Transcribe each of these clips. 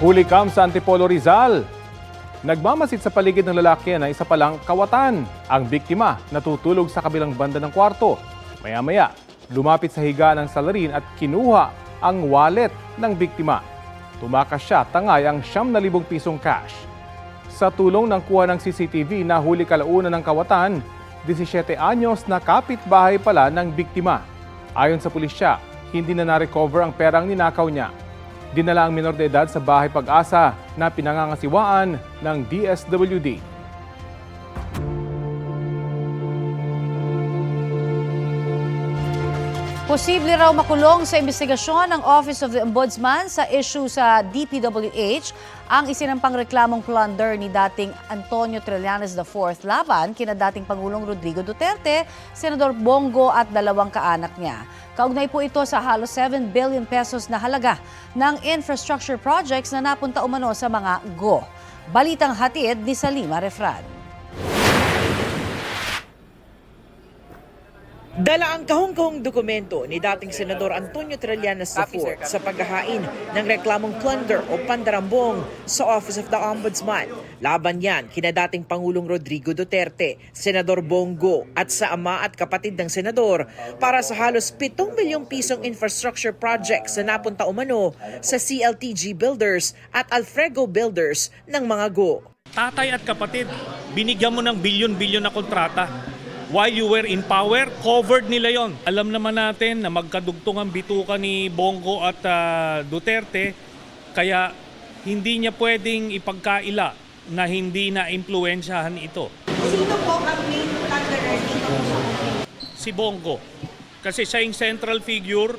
Huli kam sa Antipolo Rizal. Nagmamasid sa paligid ng lalaki na isa palang kawatan. Ang biktima natutulog sa kabilang banda ng kwarto. Maya-maya, lumapit sa higa ng salarin at kinuha ang wallet ng biktima. Tumakas siya tangay ang 7,000 pisong cash. Sa tulong ng kuha ng CCTV na huli kalaunan ng kawatan, 17 anyos na kapitbahay pala ng biktima. Ayon sa pulisya, hindi na na-recover ang perang ninakaw niya. Dinala ang minor de edad sa bahay pag-asa na pinangangasiwaan ng DSWD. Posible raw makulong sa investigasyon ng Office of the Ombudsman sa issue sa DPWH ang isinampang reklamong plunder ni dating Antonio Trillanes IV laban kina dating Pangulong Rodrigo Duterte, Senador Bongo at dalawang kaanak niya. Kaugnay po ito sa halos 7 billion pesos na halaga ng infrastructure projects na napunta umano sa mga GO. Balitang hatid ni Salima Refran. Dala ang kahong-kahong dokumento ni dating Senador Antonio Trillanes IV sa paghahain ng reklamong plunder o pandarambong sa Office of the Ombudsman. Laban yan kina dating Pangulong Rodrigo Duterte, Senador Bongo at sa ama at kapatid ng senador para sa halos 7 milyong pisong infrastructure projects na napunta umano sa CLTG Builders at Alfrego Builders ng mga go. tatay at kapatid, binigyan mo ng bilyon-bilyon na kontrata. While you were in power, covered nila yon. Alam naman natin na magkadugtong ang bituka ni Bongo at ah, Duterte, kaya hindi niya pwedeng ipagkaila na hindi na impluensyahan ito. Sino po ang main dito Si Bongo. Kasi siya yung central figure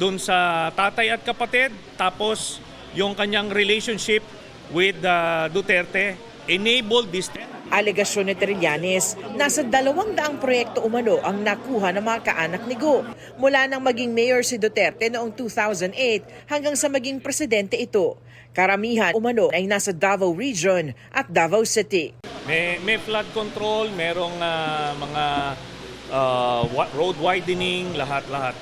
doon sa tatay at kapatid, tapos yung kanyang relationship with ah, Duterte enabled this Alegasyon ni Trillanes, nasa dalawang daang proyekto umano ang nakuha ng mga kaanak ni Go. Mula nang maging mayor si Duterte noong 2008 hanggang sa maging presidente ito. Karamihan umano ay nasa Davao Region at Davao City. May, may flood control, merong ah, mga wa- road widening, lahat-lahat.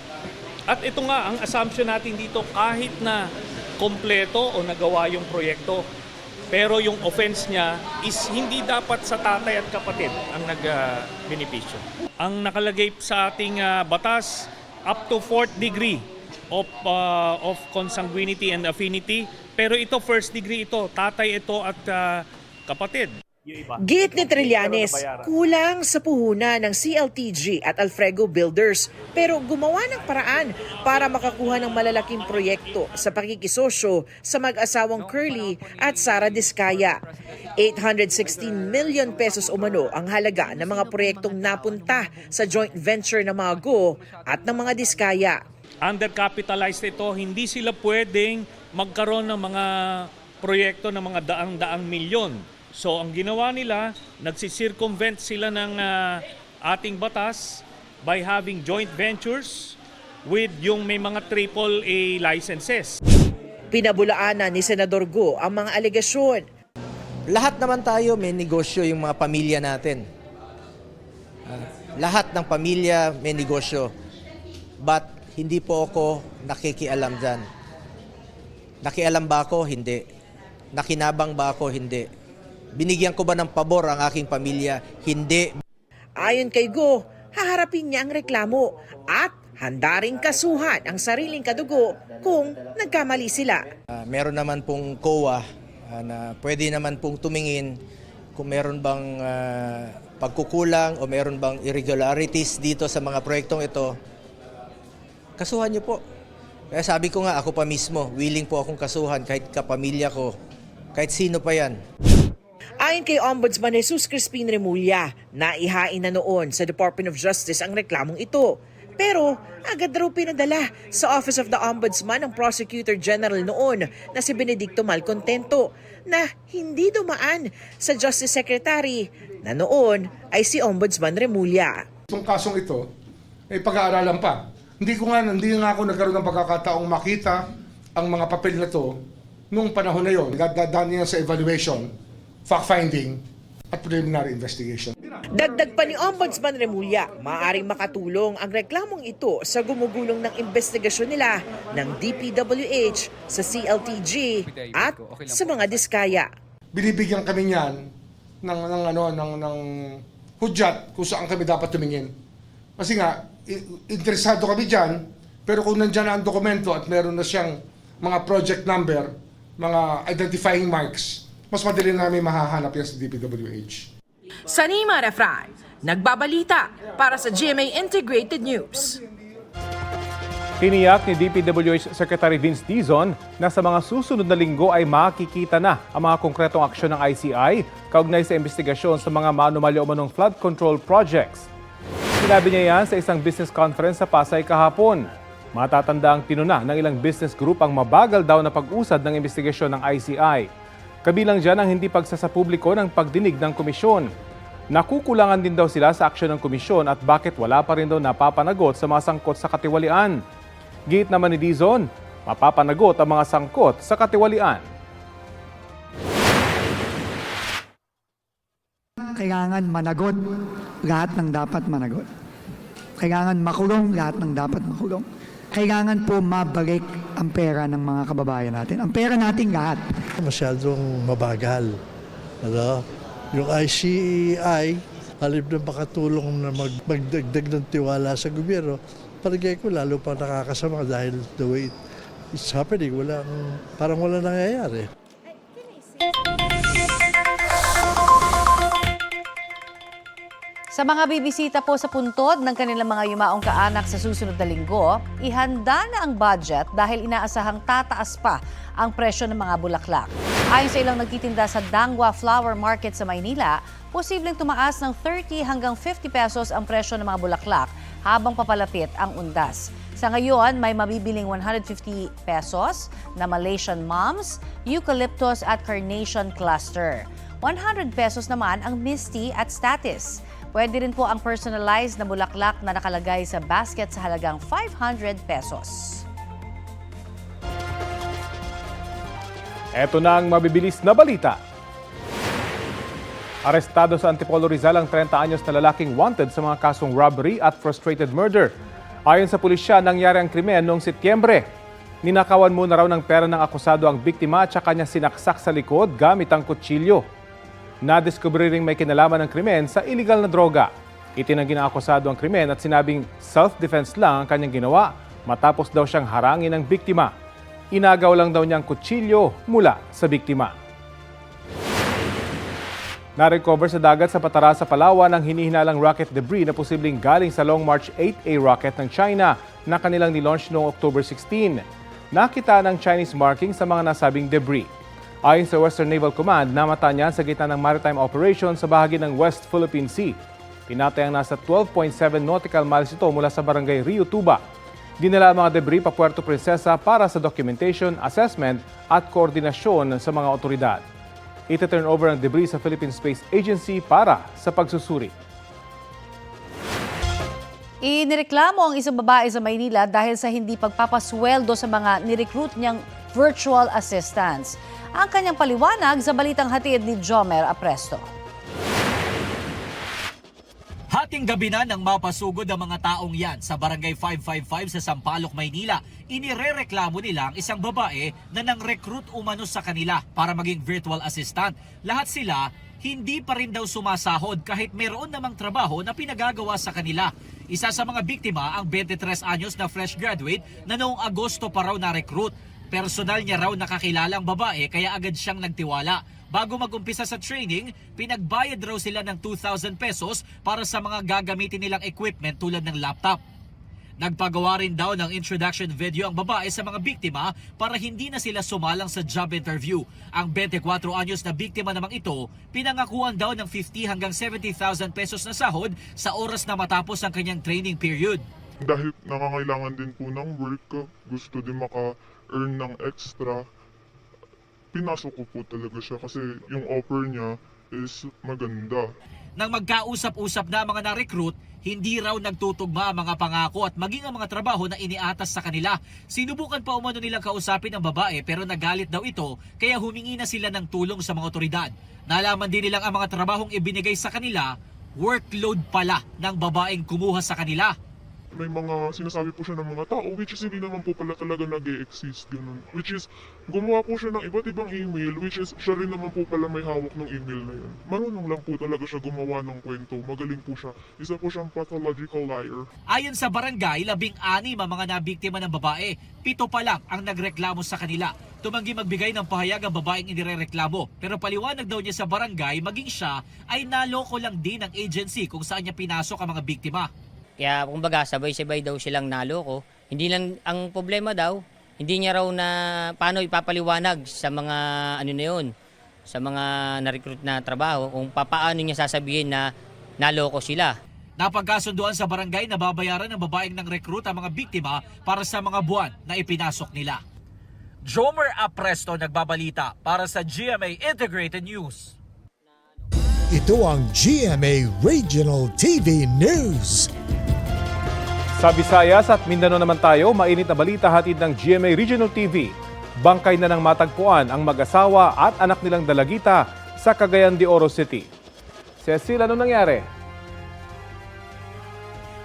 At ito nga, ang assumption natin dito, kahit na kompleto o nagawa yung proyekto, pero yung offense niya is hindi dapat sa tatay at kapatid ang nag-benepisyo. ang nakalagay sa ating ah, batas, up to fourth degree of, ah, of consanguinity and affinity. Pero ito, first degree ito, tatay ito at ah, kapatid. Git ni Trillanes, kulang sa puhunan ng CLTG at Alfrego Builders pero gumawa ng paraan para makakuha ng malalaking proyekto sa pakikisosyo sa mag-asawang Curly at Sara Diskaya. 816 million pesos umano ang halaga ng mga proyektong napunta sa joint venture ng mga Go at ng mga Diskaya. undercapitalized ito, hindi sila pwedeng magkaroon ng mga proyekto ng mga daang-daang milyon. So ang ginawa nila, nagsisircumvent sila ng ah, ating batas by having joint ventures with yung may mga triple A licenses. Pinabulaanan ni Senador Go ang mga alegasyon lahat naman tayo may negosyo yung mga pamilya natin. Ah, lahat ng pamilya may negosyo. But hindi po ako nakikialam dyan. Nakialam ba ako? Hindi. Nakinabang ba ako? Hindi. Binigyan ko ba ng pabor ang aking pamilya? Hindi. Ayon kay Go, haharapin niya ang reklamo at handa ring kasuhan ang sariling kadugo kung nagkamali sila. Ah, meron naman pong COA ah, na pwede naman pong tumingin kung meron bang ah, pagkukulang o meron bang irregularities dito sa mga proyektong ito. Kasuhan niyo po. Kaya sabi ko nga, ako pa mismo, willing po akong kasuhan kahit kapamilya ko, kahit sino pa yan. Ayon kay Ombudsman Jesus Crispin Remulla, naihain na noon sa Department of Justice ang reklamong ito. Pero agad raw pinadala sa Office of the Ombudsman ng Prosecutor General noon na si Benedicto Malcontento na hindi dumaan sa Justice Secretary na noon ay si Ombudsman Remulla. Itong kasong ito, ay pag-aaralan pa. Hindi ko nga, hindi nga ako nagkaroon ng pagkakataong makita ang mga papel na to nung panahon na yon. Dadaan niya sa evaluation, fact-finding, at preliminary investigation. Dagdag pa ni Ombudsman Remulla, maaaring makatulong ang reklamong ito sa gumugulong ng investigasyon nila ng DPWH sa CLTG at sa mga diskaya. Binibigyan kami niyan ng, ng, ano, ng, ng hudyat kung saan kami dapat tumingin. Kasi nga, interesado kami dyan, pero kung nandyan na ang dokumento at meron na siyang mga project number, mga identifying marks, mas madali namin mahahanap yan sa DPWH. Sanima Refran, nagbabalita para sa GMA Integrated News. Tiniyak ni DPWH Secretary Vince Dizon na sa mga susunod na linggo ay makikita na ang mga konkretong aksyon ng ICI kaugnay sa investigasyon sa mga manumalyo umanong flood control projects. Sinabi niya yan sa isang business conference sa Pasay kahapon. Matatanda ang tinuna ng ilang business group ang mabagal daw na pag-usad ng investigasyon ng ICI. Kabilang dyan ang hindi pagsasapubliko ng pagdinig ng komisyon. Nakukulangan din daw sila sa aksyon ng komisyon at bakit wala pa rin daw napapanagot sa mga sangkot sa katiwalian. Gate naman ni Dizon, mapapanagot ang mga sangkot sa katiwalian. kailangan managot lahat ng dapat managot. Kailangan makulong lahat ng dapat makulong. Kailangan po mabalik ang pera ng mga kababayan natin. Ang pera nating lahat. masyadong mabagal. Ano? Yung ICEI, halip na makatulong na mag, magdagdag ng tiwala sa gobyerno, palagay ko lalo pa nakakasama dahil the way it's happening, wala, parang wala nangyayari. Sa mga bibisita po sa puntod ng kanilang mga yumaong kaanak sa susunod na linggo, ihanda na ang budget dahil inaasahang tataas pa ang presyo ng mga bulaklak. Ayon sa ilang nagtitinda sa Dangwa Flower Market sa Maynila, posibleng tumaas ng 30 hanggang 50 pesos ang presyo ng mga bulaklak habang papalapit ang undas. Sa ngayon, may mabibiling 150 pesos na Malaysian Moms, Eucalyptus at Carnation Cluster. 100 pesos naman ang Misty at Status. Pwede rin po ang personalized na bulaklak na nakalagay sa basket sa halagang 500 pesos. Ito na ang mabibilis na balita. Arestado sa Antipolo Rizal ang 30 anyos na lalaking wanted sa mga kasong robbery at frustrated murder. Ayon sa pulisya, nangyari ang krimen noong Setyembre. Ninakawan muna raw ng pera ng akusado ang biktima at saka niya sinaksak sa likod gamit ang kutsilyo. Nadiskubre ring may kinalaman ng krimen sa illegal na droga. Itinanggi ng akusado ang krimen at sinabing self-defense lang ang kanyang ginawa matapos daw siyang harangin ng biktima. Inagaw lang daw niyang kutsilyo mula sa biktima. Na-recover sa dagat sa Patara sa Palawan ang hinihinalang rocket debris na posibleng galing sa Long March 8A rocket ng China na kanilang nilaunch noong October 16. Nakita ng Chinese marking sa mga nasabing debris. Ayon sa Western Naval Command, namata niya sa gitna ng maritime operation sa bahagi ng West Philippine Sea. Tinatayang nasa 12.7 nautical miles ito mula sa barangay Rio Tuba. Dinala ang mga debris pa Puerto Princesa para sa documentation, assessment at koordinasyon sa mga otoridad. Ita-turn over ang debris sa Philippine Space Agency para sa pagsusuri. Inireklamo ang isang babae sa Maynila dahil sa hindi pagpapasweldo sa mga nirecruit niyang virtual assistants. Ang kanyang paliwanag sa balitang hatid ni Jomer Apresto. Hating gabi na nang mapasugod ang mga taong yan sa Barangay 555 sa Sampaloc, Maynila. Inirereklamo nila ang isang babae na nang recruit umano sa kanila para maging virtual assistant. Lahat sila hindi pa rin daw sumasahod kahit mayroon namang trabaho na pinagagawa sa kanila. Isa sa mga biktima ang 23 anyos na fresh graduate na noong Agosto pa raw na-recruit. Personal niya raw nakakilalang babae kaya agad siyang nagtiwala. Bago magumpisa sa training, pinagbayad raw sila ng 2,000 pesos para sa mga gagamitin nilang equipment tulad ng laptop. Nagpagawa rin daw ng introduction video ang babae sa mga biktima para hindi na sila sumalang sa job interview. Ang 24 anyos na biktima namang ito, pinangakuan daw ng 50 hanggang 70,000 pesos na sahod sa oras na matapos ang kanyang training period. dahil nangangailangan din po ng work, gusto din maka-earn ng extra, pinasok ko po talaga siya kasi yung offer niya is maganda. Nang magkausap-usap na mga na-recruit, hindi raw nagtutugma ang mga pangako at maging ang mga trabaho na iniatas sa kanila. Sinubukan pa umano nilang kausapin ang babae pero nagalit daw ito kaya humingi na sila ng tulong sa mga otoridad. Nalaman din nilang ang mga trabahong ibinigay sa kanila, workload pala ng babaeng kumuha sa kanila. May mga sinasabi po siya ng mga tao which is hindi naman po pala talaga nag exist ganun. Which is gumawa po siya ng iba't ibang email which is siya rin naman po pala may hawak ng email na yun. Marunong lang po talaga siya gumawa ng kwento. Magaling po siya. Isa po siyang pathological liar. Ayon sa barangay, labing-anim ang mga nabiktima ng babae. Pito pa lang ang nagreklamo sa kanila. Tumanggi magbigay ng pahayag ang babaeng inirereklamo. Pero paliwanag daw niya sa barangay, maging siya ay naloko lang din ng agency kung saan niya pinasok ang mga biktima. Kaya kumbaga sabay-sabay daw silang naloko. Hindi lang ang problema daw, hindi niya raw na paano ipapaliwanag sa mga ano na yun, sa mga na-recruit na trabaho kung papaano niya sasabihin na naloko sila. Napagkasunduan sa barangay na babayaran ng babaeng ng recruit ang mga biktima para sa mga buwan na ipinasok nila. Jomer Apresto nagbabalita para sa GMA Integrated News. Ito ang GMA Regional TV News. Sa Visayas at Mindanao naman tayo, mainit na balita hatid ng GMA Regional TV. Bangkay na ng matagpuan ang mag-asawa at anak nilang dalagita sa Cagayan de Oro City. Cecil, ano nangyari?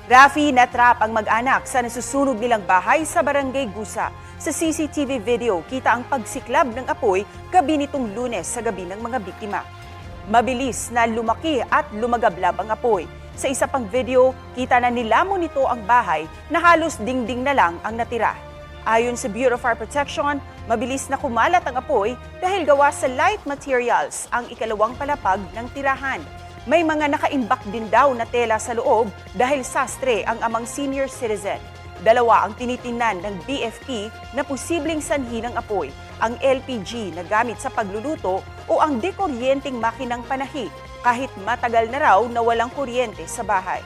Rafi natrap ang mag-anak sa nasusunog nilang bahay sa Barangay Gusa. Sa CCTV video, kita ang pagsiklab ng apoy gabi lunes sa gabi ng mga biktima. Mabilis na lumaki at lumagablab ang apoy. Sa isa pang video, kita na nilamon nito ang bahay na halos dingding na lang ang natira. Ayon sa Bureau of Fire Protection, mabilis na kumalat ang apoy dahil gawa sa light materials ang ikalawang palapag ng tirahan. May mga nakaimbak din daw na tela sa loob dahil sastre ang amang senior citizen. Dalawa ang tinitingnan ng BFP na posibleng sanhi ng apoy, ang LPG na gamit sa pagluluto o ang dekuryenting makinang panahi kahit matagal na raw na walang kuryente sa bahay.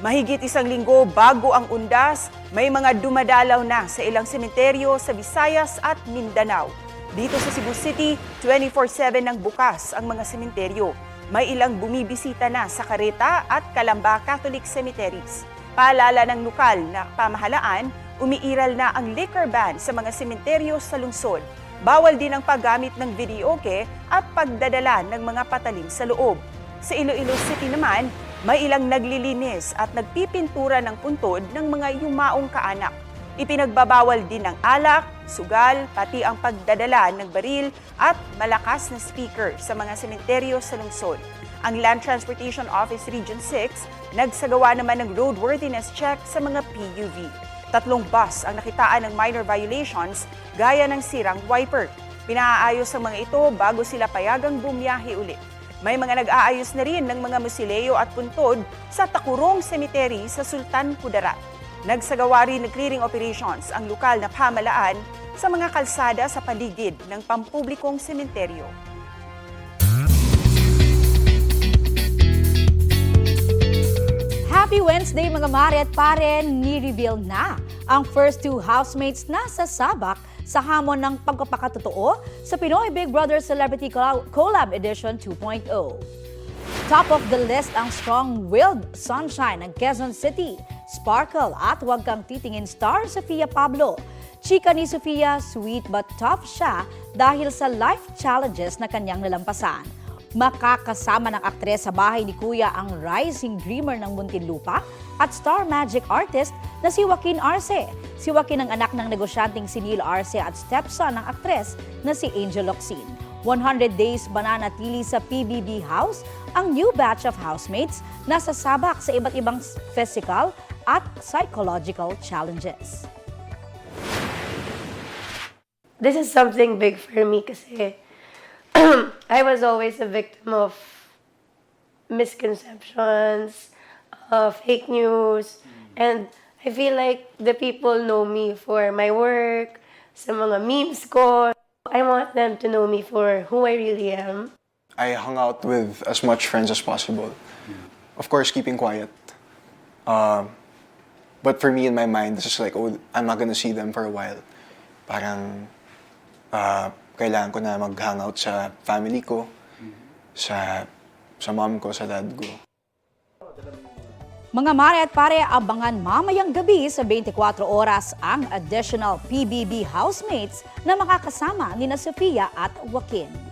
Mahigit isang linggo bago ang undas, may mga dumadalaw na sa ilang sementeryo sa Visayas at Mindanao. Dito sa Cebu City, 24-7 nang bukas ang mga sementeryo. May ilang bumibisita na sa Careta at Calamba Catholic Cemeteries. Paalala ng lokal na pamahalaan, umiiral na ang liquor ban sa mga sementeryo sa lungsod. Bawal din ang paggamit ng videoke at pagdadala ng mga patalim sa loob. Sa Iloilo City naman, may ilang naglilinis at nagpipintura ng puntod ng mga yumaong kaanak. Ipinagbabawal din ng alak, sugal, pati ang pagdadala ng baril at malakas na speaker sa mga sementeryo sa lungsod. Ang Land Transportation Office Region 6 nagsagawa naman ng roadworthiness check sa mga PUV. Tatlong bus ang nakitaan ng minor violations gaya ng sirang wiper. Pinaayos ang mga ito bago sila payagang bumiyahe ulit. May mga nag-aayos na rin ng mga musileo at puntod sa Takurong Cemetery sa Sultan Kudarat. Nagsagawa rin ng clearing operations ang lokal na pamalaan sa mga kalsada sa paligid ng pampublikong sementeryo. Happy Wednesday mga mare at pare, ni-reveal na ang first two housemates na sasabak sa hamon ng pagpapakatotoo sa Pinoy Big Brother Celebrity Collab Edition 2.0. Top of the list ang strong-willed sunshine ng Quezon City, Sparkle at Huwag Kang Titingin star Sofia Pablo. Chika ni Sofia, sweet but tough siya dahil sa life challenges na kanyang nalampasan. Makakasama ng aktres sa bahay ni Kuya ang rising dreamer ng Muntinlupa at star magic artist na si Joaquin Arce. Si Joaquin ang anak ng negosyanteng si Neil Arce at stepson ng aktres na si Angel Locsin. 100 days bananatili sa PBB House ang new batch of housemates na sasabak sa iba't ibang physical at psychological challenges. this is something big for me kasi I was always a victim of misconceptions, uh, fake news, and I feel like the people know me for my work, sa mga memes ko. I want them to know me for who I really am. I hung out with as much friends as possible. Of course, keeping quiet. Um, but for me, in my mind, it's just like, oh, I'm not gonna see them for a while. Parang, uh, kailangan ko na mag-hangout sa family ko. sa, sa mom ko, sa dad ko. Mga mare at pare, abangan mamayang gabi sa 24 oras ang additional PBB housemates na makakasama ni na Sofia at Joaquin.